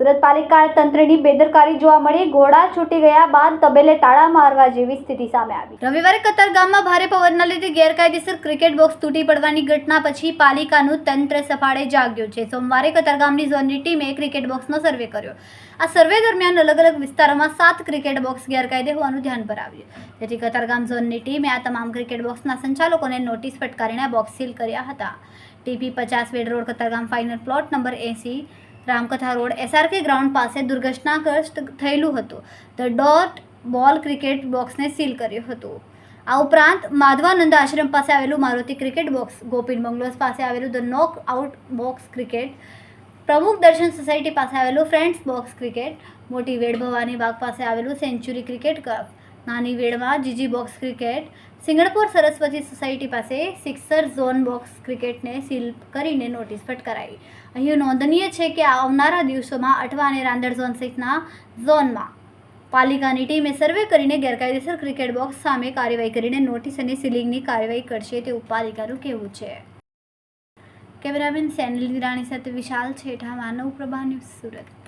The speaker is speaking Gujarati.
સુરત પાલિકા તંત્રની બેદરકારી જોવા મળી. ઘોડા છૂટી ગયા બાદ તબેલે તાળા મારવા જેવી સ્થિતિ સામે આવી. રવિવારે કતારગામમાં ભારે પવનના લીધે ગેરકાયદેસર ક્રિકેટ બોક્સ તૂટી પડવાની ઘટના પછી પાલિકાનું તંત્ર સફાળે જાગ્યું છે. સોમવારે કતારગામની ઝોનની ટીમે ક્રિકેટ બોક્સનો સર્વે કર્યો. આ સર્વે દરમિયાન અલગ અલગ વિસ્તારોમાં સાત ક્રિકેટ બોક્સ ગેરકાયદે હોવાનું ધ્યાન પર આવ્યું જેથી કતારગામ ઝોનની ટીમે આ તમામ ક્રિકેટ બોક્સના સંચાલકોને નોટિસ ફટકારીને બોક્સ સીલ કર્યા હતા. ટીપી પચાસ Ved road Katargam final plot number એસી રામકથા રોડ એસઆરકે ગ્રાઉન્ડ પાસે દુર્ઘટનાગ્રસ્ત થયેલું હતું. ધ ડોટ બોલ ક્રિકેટ બોક્સને સીલ કર્યું હતું. આ ઉપરાંત માધવાનંદ આશ્રમ પાસે આવેલું Maruti cricket box Gopin bungalows પાસે આવેલું the knock out box cricket Pramukh Darshan society પાસે આવેલું ફ્રેન્ડ્સ બોક્સ ક્રિકેટ મોટી વેડ ભવાની બાગ પાસે આવેલું સેન્ચુરી ક્રિકેટ ક્લબ નાની વેડમાં GG box cricket, Singanpur Saraswati society પાસે સિક્સર ઝોન બોક્સ ક્રિકેટને સીલ કરીને નોટિસ ફટકારાઈ. અહીં નોંધનીય છે કે આવનારા દિવસોમાં અઠવા અને રાંદડ ઝોન સહિતના ઝોનમાં પાલિકાની ટીમે સર્વે કરીને ગેરકાયદેસર ક્રિકેટ બોક્સ સામે કાર્યવાહી કરીને નોટિસ અને સીલિંગની કાર્યવાહી કરશે તેવું પાલિકાનું કહેવું છે. કેમેરામેન સેનિલ વિરાણી સાથે વિશાલ છેઠા, માનવ પ્રભા, ન્યૂઝ સુરત.